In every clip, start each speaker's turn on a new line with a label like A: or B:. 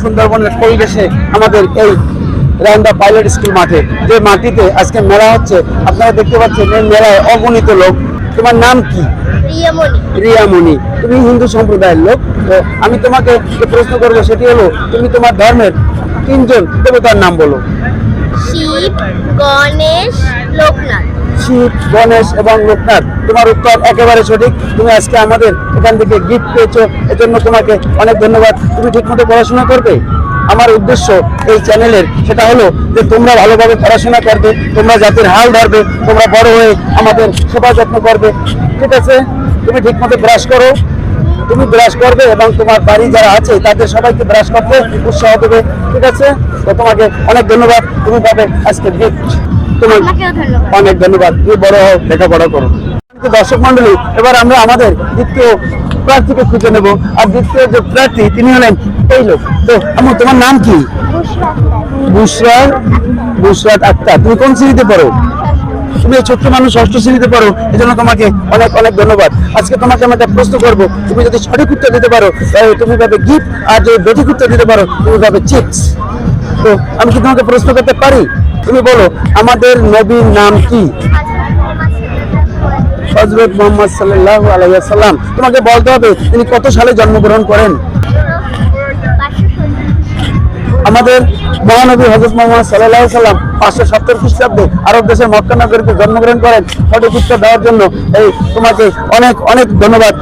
A: সুন্দরবনের পরিবেশে আমাদের এই রান্দা পাইলট স্কুল মাঠে। যে মাটিতে আজকে মেলা হচ্ছে আপনারা দেখতে পাচ্ছেন এই মেলায় অগণিত লোক। তোমার নাম কি?
B: রিয়ামণি।
A: তুমি হিন্দু সম্প্রদায়ের লোক। তো আমি তোমাকে যে প্রশ্ন করব সেটি হলো তুমি তোমার ধর্মের তিনজন দেবতার নাম বলো।
B: শিব গণেশ লোকনাথ।
A: শিব, গণেশ এবং লোকনাথ। তোমার উত্তর একেবারে সঠিক। তুমি আজকে আমাদের এখান থেকে গিফট পেয়েছ। এজন্য তোমাকে অনেক ধন্যবাদ। তুমি ঠিকমতো পড়াশোনা করবে? আমার উদ্দেশ্য এই চ্যানেলের সেটা হলো যে তোমরা ভালোভাবে পড়াশোনা করবে, তোমরা জাতির হাল ধরবে, তোমরা বড় হয়ে আমাদের সেবা যত্ন করবে। ঠিক আছে? তুমি ঠিকমতো ব্রাশ করো। তুমি ব্রাশ করবে এবং তোমার বাড়ি যারা আছে, তাদের সবাইকে ব্রাশ করতে উৎসাহ দেবে। ঠিক আছে? তো তোমাকে অনেক ধন্যবাদ। তুমি পাবে আজকে গিফট তোমার অনেক ধন্যবাদ। তুমি বড় হও লেখাপড়া করো। দর্শক মন্ডলী এবার আমরা আমাদের দ্বিতীয় প্রার্থীকে খুঁজে নেব। আর দ্বিতীয় যে প্রার্থী তিনি হলেন এই লোক। তো আমার তোমার নাম কি? বুসরাত বুসরাত আক্তার। তুমি কোন শ্রেণীতে পড়ো? তুমি এই ছোট্ট মানুষ ষষ্ঠ শ্রেণীতে পড়ো এই জন্য তোমাকে অনেক অনেক ধন্যবাদ। আজকে তোমাকে আমি একটা প্রশ্ন করব তুমি যদি সঠিক উত্তর দিতে পারো তাহলে তুমি পাবে গিফট আর যদি বেঠিক উত্তর দিতে পারো তুমি পাবে চিপস তো আমি কি তোমাকে প্রশ্ন করতে পারি? তুমি বলো, আমাদের নবীর নাম কি? হজরত মোহাম্মদ সাল্লাহ আলাইসাল্লাম তোমাকে বলতে হবে, তিনি কত সালে জন্মগ্রহণ করেন? আমাদের মহানবী হজরত মোহাম্মদ সাল্লাহ সাল্লাম পাঁচশো সত্তর খ্রিস্টাব্দে আরব দেশের মক্কা নগরীতে জন্মগ্রহণ করেন। সঠিক উত্তর দেওয়ার জন্য এই তোমাকে অনেক অনেক ধন্যবাদ।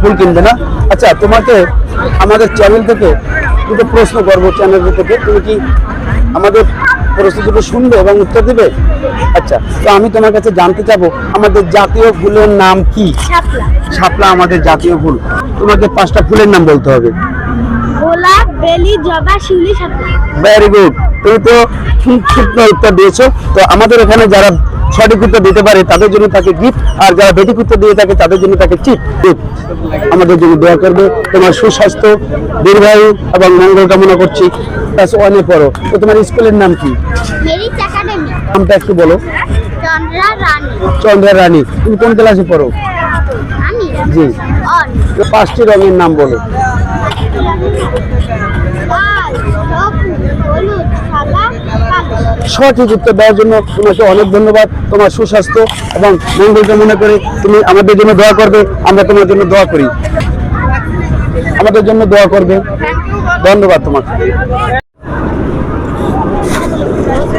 A: ফুল কিনবে না? আচ্ছা তোমাকে আমাদের চ্যানেল থেকে দুটো প্রশ্ন করব চ্যানেল থেকে। তুমি কি আমাদের প্রশ্নটুকু শুনবে এবং উত্তর দিবে? আচ্ছা তো আমি তোমার কাছে জানতে চাবো আমাদের জাতীয় ফুলের নাম কি?
B: শাপলা।
A: শাপলা আমাদের জাতীয় ফুল। তোমাকে পাঁচটা ফুলের নাম বলতে হবে।
B: গোলাপ বেলি জবা শিউলি শাপলা।
A: ভেরি গুড তুমি তো খুব শুকনো উত্তর দিয়েছ। তো আমাদের এখানে যারা সঠিক উত্তর দিতে পারে তাদের জন্য তাকে গিফট আর যারা বেঠিক উত্তর দিয়ে থাকে তাদের জন্য তাকে চিপ গিফট আমাদের জন্য দোয়া করবে। তোমার সুস্বাস্থ্য দীর্ঘায়ু এবং মঙ্গল কামনা করছি। ক্লাস ওয়ানে পড়ো। তো তোমার স্কুলের নাম কি? নামটা একটু বলো।
B: চন্দ্রা রানী।
A: তুমি কোন ক্লাসে পড়ো? জি। পাঁচটি রঙের নাম বলো। সঠিক উত্তর দেওয়ার জন্য তোমাকে অনেক ধন্যবাদ। তোমার সুস্বাস্থ্য এবং মঙ্গলকে মনে করে তুমি আমাদের জন্য দোয়া করবে। আমরা তোমার জন্য দোয়া করি। আমাদের জন্য দোয়া করবে। ধন্যবাদ তোমাকে।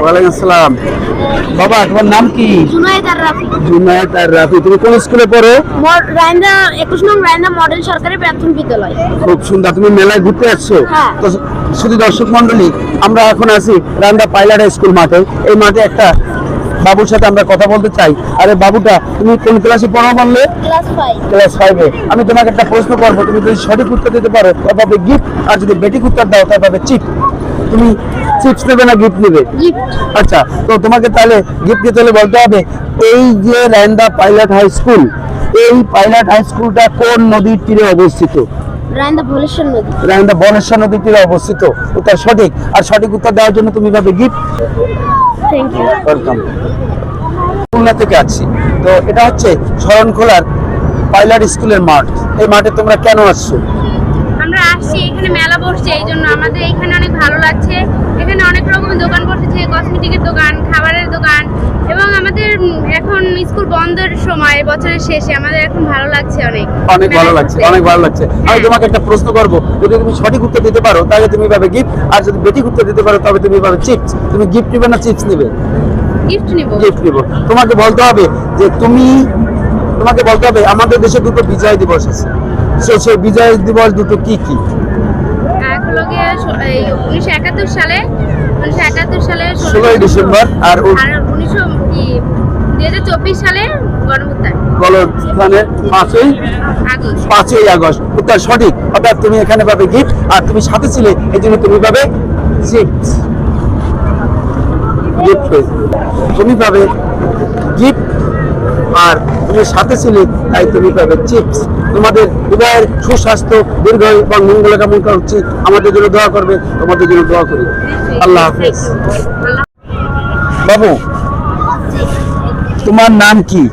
A: ওয়ালাইকুম আসসালাম। বাবা তোমার নাম কি?
B: জুনায়েদ আর রাফি
A: তুমি কোন স্কুলে পড়ো?
B: রায়ন্দা একুশ নং রায়ন্দা মডেল সরকারি প্রাথমিক বিদ্যালয়।
A: খুব সুন্দর তুমি মেলায় ঘুরতে আসছো?
B: হ্যাঁ।
A: তো শুধু দর্শক মন্ডলী আমরা এখন আছি রান্দা পাইলার স্কুল মাঠে। এই মাঠে একটা বাবুর সাথে আমরা কথা বলতে চাই। আরে বাবুটা তুমি কোন ক্লাসে পড়ো বললে? Class five. আমি তোমাকে একটা প্রশ্ন করব তুমি যদি সঠিক উত্তর দিতে পারো তবে গিফট আর যদি বেটিক উত্তর দাও তবে চিপ তুমি চিপস নেবে না গিফট নেবে? আচ্ছা তো তোমাকে তাহলে গিফট হলে বলতে হবে এই যে পাইলট হাই স্কুল এই পাইলট হাই স্কুলটা কোন নদীর তীরে অবস্থিত?
B: রায়ন্দা ভোলেশ্বর নদী।
A: রায়ন্দা বনেশ্বর নদীর তীরে অবস্থিত। উত্তর সঠিক। আর সঠিক উত্তর দেওয়ার জন্য তুমি পাবে গিফট
B: থ্যাংক
A: ওয়েলকাম খুলনা থেকে আসছি তো এটা হচ্ছে শরণখোলার পাইলট স্কুলের মাঠ। এই মাঠে তোমরা কেন আসছো?
C: আমরা আসছি এখানে মেলা বসছে এই জন্য আমাদের এখানে অনেক ভালো লাগছে। এখানে অনেক রকম দোকান বসেছে কসমেটিকের দোকান খাবারের দোকান এবং আমাদের এখন স্কুল বন্ধের সময় বছরের শেষে আমাদের এখন ভালো লাগছে অনেক।
A: অনেক ভালো লাগছে অনেক ভালো লাগছে। আমি তোমাকে একটা প্রশ্ন করব যদি তুমি সঠিক উত্তর দিতে পারো তাহলে তুমি পাবে গিফট আর যদি বেঠিক উত্তর দিতে পারো তবে তুমি পাবে চিপস তুমি গিফট নেবে না চিপস নেবে?
C: গিফট নিব।
A: গিফট নিব। তোমাকে বলতে হবে যে তুমি তোমাকে বলতে হবে আমাদের দেশে দুটো বিজয় দিবস আছে। সেই বিজয় দিবস দুটো কি কি?
C: উনিশশো একাত্তর সালে উনিশশো একাত্তর সালে
A: ষোলোই ডিসেম্বর আর
C: উনিশশো দুই হাজার চব্বিশ সালে
A: পাঁচই
C: আগস্ট।
A: পাঁচই আগস্ট। উত্তর সঠিক। অর্থাৎ তুমি এখানে পাবে গিফট আর তুমি সাথে ছিলে এই জন্য তুমি পাবে চিপস গিফট তুমি পাবে গিফট আর তুমি সাথে ছিলে তাই তুমি পাবে চিপস তোমাদের হৃদয়ের সুস্বাস্থ্য দীর্ঘ এবং মঙ্গল কামনা করছি। আমাদের জন্য দোয়া করবে তোমাদের জন্য দোয়া করি। আল্লাহ হাফেজ। বাবু তোমার নাম কি?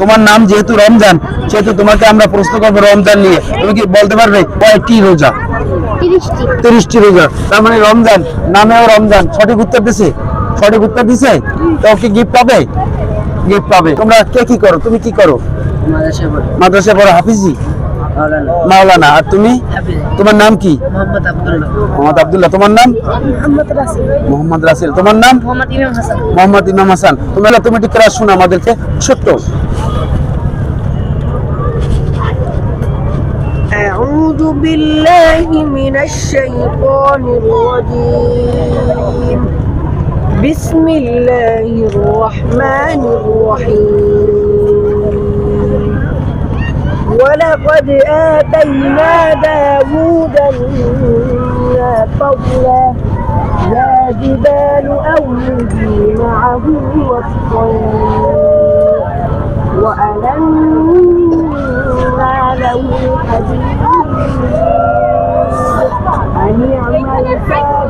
A: তোমার নাম যেহেতু রমজান সেহেতু তোমাকে আমরা প্রশ্ন করব রমজান নিয়ে। তুমি কি বলতে পারবে? কয়টি রোজা?
C: তিরিশটি।
A: তিরিশটি রোজা। তার মানে রমজান নামেও রমজান। সঠিক উত্তর দিছে? সঠিক উত্তর দিছে? তো কি গিফট পাবে? গিফট পাবে তোমরা কে কি করো তুমি কি করো
D: মাদ্রাসা পড়ি
A: মাদ্রাসা পড়ো হাফিজি
D: মাওলানা
A: মাওলানা আর তুমি
D: হাফিজ
A: তোমার নাম কি
D: মোহাম্মদ আব্দুল্লাহ
A: মোহাম্মদ আব্দুল্লাহ তোমার নাম
B: মোহাম্মদ রাসিল
A: মোহাম্মদ রাসেল তোমার নাম
B: মোহাম্মদ ইমাম হাসান
A: মোহাম্মদ ইমাম হাসান তোমরা তুমি একটু ক্লাস শোনো আমাদেরকে ছোট্ট
D: أعوذ بالله من الشيطان الرجيم بسم الله الرحمن الرحيم. ولقد آتينا داود منا فضلا يا جبال أوبي معه والطير وألنا له الحديد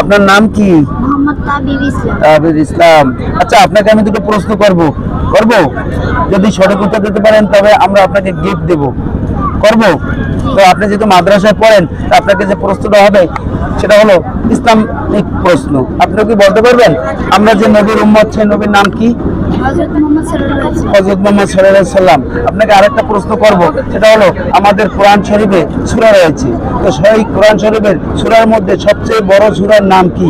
A: আপনার নাম কি?
B: ইসলাম।
A: ইসলাম। আচ্ছা আপনাকে আমি দুটো প্রশ্ন করব। করব? যদি সঠিক উত্তর দিতে পারেন তবে আমরা আপনাকে গিফট দেব। করব? তো আপনি যেহেতু মাদ্রাসায় পড়েন আপনাকে যে প্রশ্নটা হবে সেটা হলো ইসলামিক প্রশ্ন। আপনি কি বলতে পারবেন? আমরা যে নবীর উম্মত সেই নবীর নাম কি? হজরত মোহাম্মদ সাল্লাহ সাল্লাম আপনাকে আরেকটা প্রশ্ন করব সেটা হলো আমাদের কোরআন শরীফে সুরা রয়েছে। তো সেই কোরআন শরীফের সুরার মধ্যে সবচেয়ে বড় সূরার নাম কি?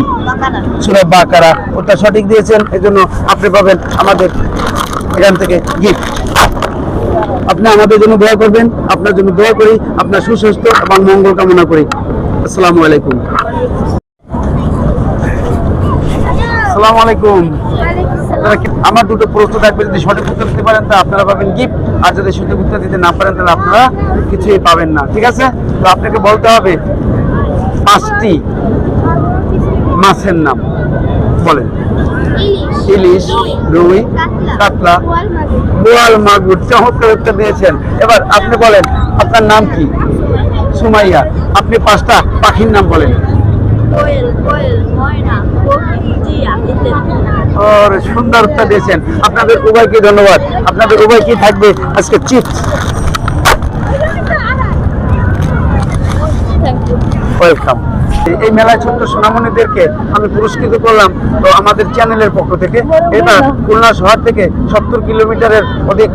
A: সূরা বাকারা। ওটা সঠিক দিয়েছেন এজন্য আপনি পাবেন আমাদের এখান থেকে গিফট আপনি আমাদের জন্য দোয়া করবেন, আপনার জন্য দোয়া করি, আপনার সুস্বাস্থ্য এবং মঙ্গল কামনা করি। আসসালামু আলাইকুম। আসসালামু আলাইকুম। আমার দুটো প্রশ্ন থাকবে, যদি সঠিক উত্তর দিতে পারেন, তা আপনারা পাবেন গিফট আর যদি সঠিক উত্তর দিতে না পারেন, তাহলে আপনারা কিছুই পাবেন না, ঠিক আছে? তো আপনাকে বলতে হবে, পাঁচটি মাছের নাম, বলেন। ইলিশ রুই কাতলা বোয়াল মাগুর। চমৎকার উত্তর দিয়েছেন। এবার আপনি বলেন আপনার নাম কি? সুমাইয়া আপনি পাঁচটা পাখির নাম বলেন। সুন্দর উত্তর দিয়েছেন। আপনাদের উভয়কে ধন্যবাদ। আপনাদের উভয় কি থাকবে? আজকে চিপস। ওয়েলকাম। এই মেলায় ছোট্ট সোনামণিদেরকে আমি পুরস্কৃত করলাম। তো আমাদের চ্যানেলের পক্ষ থেকে এটা খুলনা শহর থেকে সত্তর কিলোমিটারের অধিক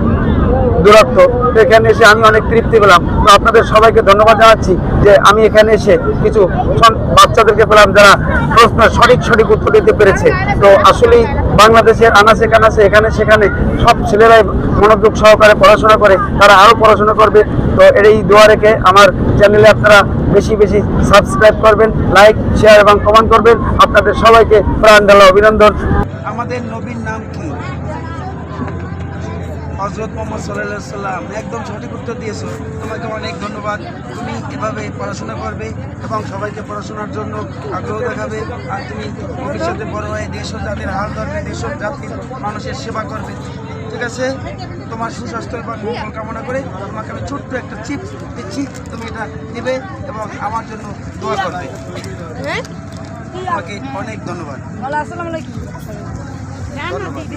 A: দূরত্ব তো এখানে এসে আমি অনেক তৃপ্তি পেলাম। তো আপনাদের সবাইকে ধন্যবাদ জানাচ্ছি যে আমি এখানে এসে কিছু বাচ্চাদেরকে পেলাম যারা প্রশ্ন সঠিক সঠিক উত্তর দিতে পেরেছে। তো আসলেই বাংলাদেশের আনাচে কানাচে এখানে সেখানে সব ছেলেরাই মনোযোগ সহকারে পড়াশোনা করে, তারা আরও পড়াশোনা করবে। তো এই দোয়া রেখে আমার চ্যানেলে আপনারা বেশি বেশি সাবস্ক্রাইব করবেন, লাইক, শেয়ার এবং কমেন্ট করবেন। আপনাদের সবাইকে প্রাণ ঢালা অভিনন্দন। আমাদের নবীর নাম কি? হজরত মোহাম্মদ সাল্লাহ সাল্লাম একদম সঠিক উত্তর দিয়েছ তোমাকে অনেক ধন্যবাদ। তুমি এভাবে পড়াশোনা করবে এবং সবাইকে পড়াশোনার জন্য আগ্রহ দেখাবে। আর তুমি ভবিষ্যতে বড় হয়ে দেশ ও জাতির হাল ধরবে দেশ ও জাতির মানুষের সেবা করবে। ঠিক আছে? তোমার সুস্বাস্থ্য এবং মঙ্গল কামনা করে তোমাকে আমি ছোট্ট একটা চিপস দিচ্ছি। তুমি এটা নেবে এবং আমার জন্য দোয়া করবে। তোমাকে অনেক ধন্যবাদ। ধন্যবাদ।